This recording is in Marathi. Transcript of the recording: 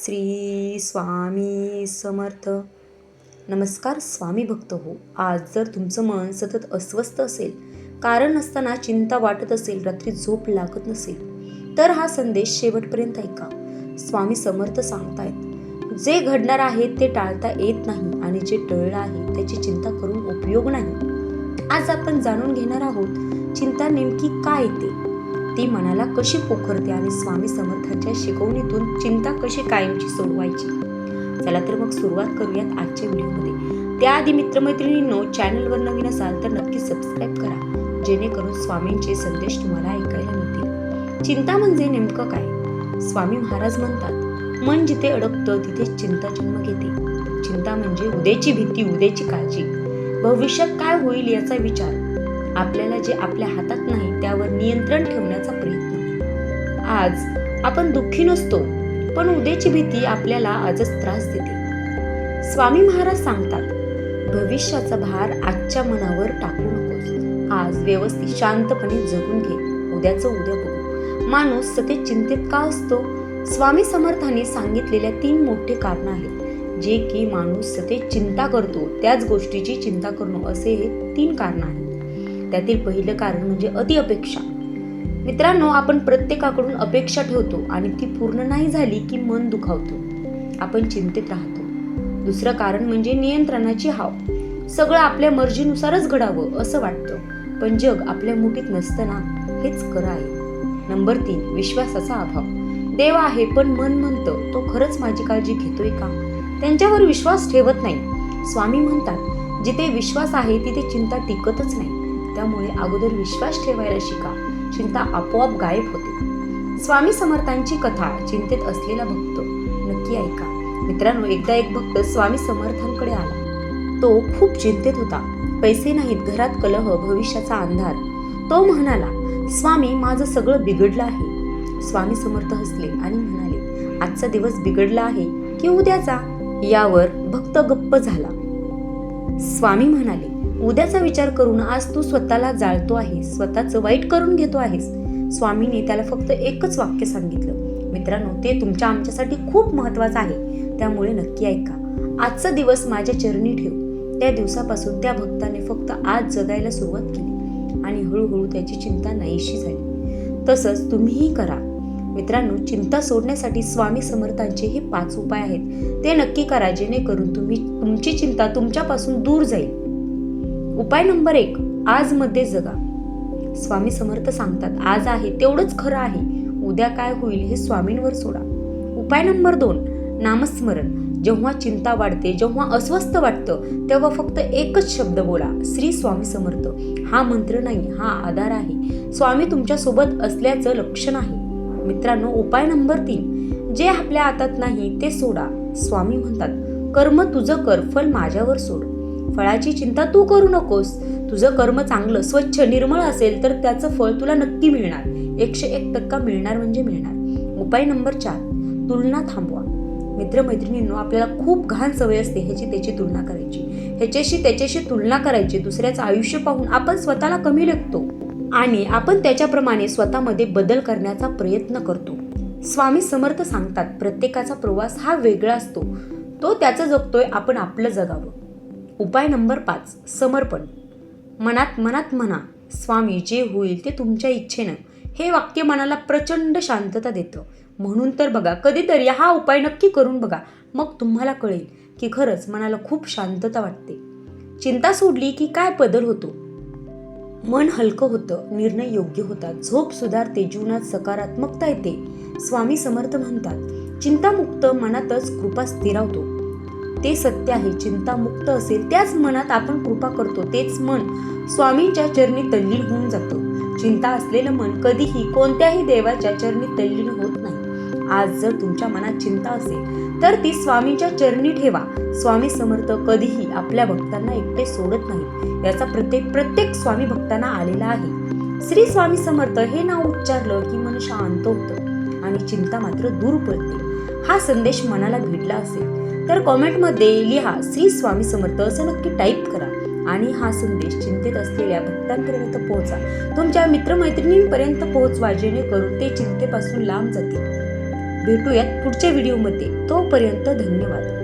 श्री स्वामी समर्थ. नमस्कार स्वामी भक्त हो. आज जर तुमचं मन सतत अस्वस्थ असेल कारण नसताना चिंता वाटत असेल रात्री झोप लागत नसेल तर हा संदेश शेवटपर्यंत ऐका. स्वामी समर्थ सांगतायत जे घडणार आहे ते टाळता येत नाही आणि जे टळलं आहे त्याची चिंता करून उपयोग नाही. आज आपण जाणून घेणार आहोत चिंता नेमकी काय येते? ती मनाला कशी पोखरते आणि स्वामी समर्थांच्या शिकवणीतून चिंता कशी कायमची सोडवायची? चला तर मग सुरुवात करूयात आजच्या व्हिडिओमध्ये. त्याआधी मित्रमैत्रिणींनो चॅनलवर नवीन असाल तर नक्की सबस्क्राईब करा जेणेकरून स्वामींचे संदेश तुम्हाला ऐकायला मिळतील. चिंता म्हणजे नेमकं काय? स्वामी महाराज म्हणतात मन जिथे अडकतं तिथे चिंता जन्म घेते. चिंता म्हणजे उद्याची भीती उद्याची काळजी. भविष्यात काय होईल याचा विचार. आपल्याला जे आपल्या हातात नाही त्यावर नियंत्रण ठेवण्याचा प्रयत्न. आज आपण दुःखी नसतो पण उद्याची भीती आपल्याला आजच त्रास देते. स्वामी महाराज सांगतात भविष्याचा भार आजच्या मनावर टाकू नकोस. आज व्यवस्थित शांतपणे जगून घे. उद्याचं उद्या बघू. माणूस सतत चिंतेत का असतो? स्वामी समर्थाने सांगितलेल्या तीन मोठे कारण आहेत. जे की माणूस सतत चिंता करतो त्याच गोष्टीची चिंता करणं असे हे तीन कारण आहेत. त्यातील पहिलं कारण म्हणजे अति अपेक्षा मित्रांनो आपण प्रत्येकाकडून अपेक्षा ठेवतो आणि ती पूर्ण नाही झाली की मन दुखावतो. आपण चिंतेत राहतो. दुसरं कारण म्हणजे नियंत्रणाची हाव. सगळं आपल्या मर्जीनुसारच घडावं असं वाटतं. पण जग आपल्या मुठीत नसताना हेच खरं आहे. नंबर तीन विश्वासाचा अभाव. देव आहे पण मन म्हणतं तो खरंच माझी काळजी घेतोय का? त्यांच्यावर विश्वास ठेवत नाही. स्वामी म्हणतात जिथे विश्वास आहे तिथे चिंता टिकतच नाही. त्यामुळे अगोदर विश्वास ठेवायला शिका. चिंता आपोआप गायब होते. स्वामी समर्थांची कथा चिंतेत असलेला भक्त नक्की ऐका. मित्रांनो एकदा एक भक्त स्वामी समर्थांकडे आला. तो खूप चिंतेत होता. पैसे नाहीत घरात कलह भविष्याचा अंधार. तो म्हणाला स्वामी माझं सगळं बिघडलं आहे. स्वामी समर्थ हसले आणि म्हणाले आजचा दिवस बिघडला आहे की उद्याचा? यावर भक्त गप्प झाला. स्वामी म्हणाले उद्याचा विचार करून आज तू स्वतःला जाळतो आहेस स्वतःचं वाईट करून घेतो आहेस. स्वामीने त्याला फक्त एकच वाक्य सांगितलं. मित्रांनो ते तुमच्या आमच्यासाठी खूप महत्वाचं आहे. त्यामुळे नक्की ऐका. आजचा दिवस माझ्या चरणी ठेव. त्या दिवसापासून त्या भक्ताने फक्त आज जगायला सुरुवात केली आणि हळूहळू त्याची चिंता नाहीशी झाली. तसंच तुम्हीही करा. मित्रांनो चिंता सोडण्यासाठी स्वामी समर्थांचे हे पाच उपाय आहेत. ते नक्की करा जेणेकरून तुम्ही तुमची चिंता तुमच्यापासून दूर जाईल. उपाय नंबर एक आज मध्ये जगा. स्वामी समर्थ सांगतात आज आहे तेवढंच खरं आहे. उद्या काय होईल हे स्वामींवर सोडा. उपाय नंबर दोन नामस्मरण. जेव्हा चिंता वाढते जेव्हा अस्वस्थ वाटतं तेव्हा फक्त एकच शब्द बोला श्री स्वामी समर्थ. हा मंत्र नाही हा आधार आहे. स्वामी तुमच्यासोबत असल्याचं लक्षण आहे. मित्रांनो उपाय नंबर तीन जे आपल्या हातात नाही ते सोडा. स्वामी म्हणतात कर्म तुझं कर फल माझ्यावर सोड. फळाची चिंता तू करू नकोस. तुझं कर्म चांगलं स्वच्छ निर्मळ असेल तर त्याचं फळ तुला नक्की मिळणार. एकशे एक टक्का मिळणार म्हणजे मिळणार. उपाय नंबर चार तुलना थांबवा. मित्रमैत्रिणींनो आपल्याला खूप घाण सवय असते ह्याची त्याची तुलना करायची. ह्याच्याशी त्याच्याशी तुलना करायची दुसऱ्याचं आयुष्य पाहून आपण स्वतःला कमी लेखतो आणि आपण त्याच्याप्रमाणे स्वतःमध्ये बदल करण्याचा प्रयत्न करतो. स्वामी समर्थ सांगतात प्रत्येकाचा प्रवास हा वेगळा असतो. तो त्याचं जगतोय आपण आपलं जगावं. उपाय नंबर पाच समर्पण. मनात मनात म्हणा स्वामी जे होईल ते तुमच्या इच्छेनं. हे वाक्य मनाला प्रचंड शांतता देतं. म्हणून तर बघा कधीतरी हा उपाय नक्की करून बघा. मग तुम्हाला कळेल की खरंच मनाला खूप शांतता वाटते. चिंता सोडली की काय बदल होतो? मन हलकं होतं निर्णय योग्य होतात. झोप सुधारते जीवनात सकारात्मकता येते. स्वामी समर्थ म्हणतात चिंतामुक्त मनातच कृपा स्थिरावतो. ते सत्य आहे. चिंता मुक्त असेल त्याच मनात आपण कृपा करतो तेच मन स्वामींच्या चरणी तल्लीन होऊन जातं. चिंता असलेलं मन कधीही कोणत्याही देवाच्या चरणी तल्लीन होत नाही. आज जर तुमच्या मनात चिंता असेल तर ती स्वामींच्या चरणी ठेवा. स्वामी समर्थ कधीही आपल्या भक्तांना एकटे सोडत नाही. याचा प्रत्येक प्रत्येक स्वामी भक्तांना आलेला आहे. श्री स्वामी समर्थ हे नाव उच्चारलं की मन शांत होतं आणि चिंता मात्र दूर पडते. हा संदेश मनाला भिडला असेल तर कॉमेंटमध्ये लिहा श्री स्वामी समर्थ असं नक्की टाईप करा आणि हा संदेश चिंतेत असलेल्या भक्तांपर्यंत पोहोचा. तुमच्या मित्रमैत्रिणींपर्यंत पोहोचवा जेणेकरून ते चिंतेपासून लांब जातील. भेटूयात पुढच्या व्हिडिओमध्ये. तोपर्यंत धन्यवाद.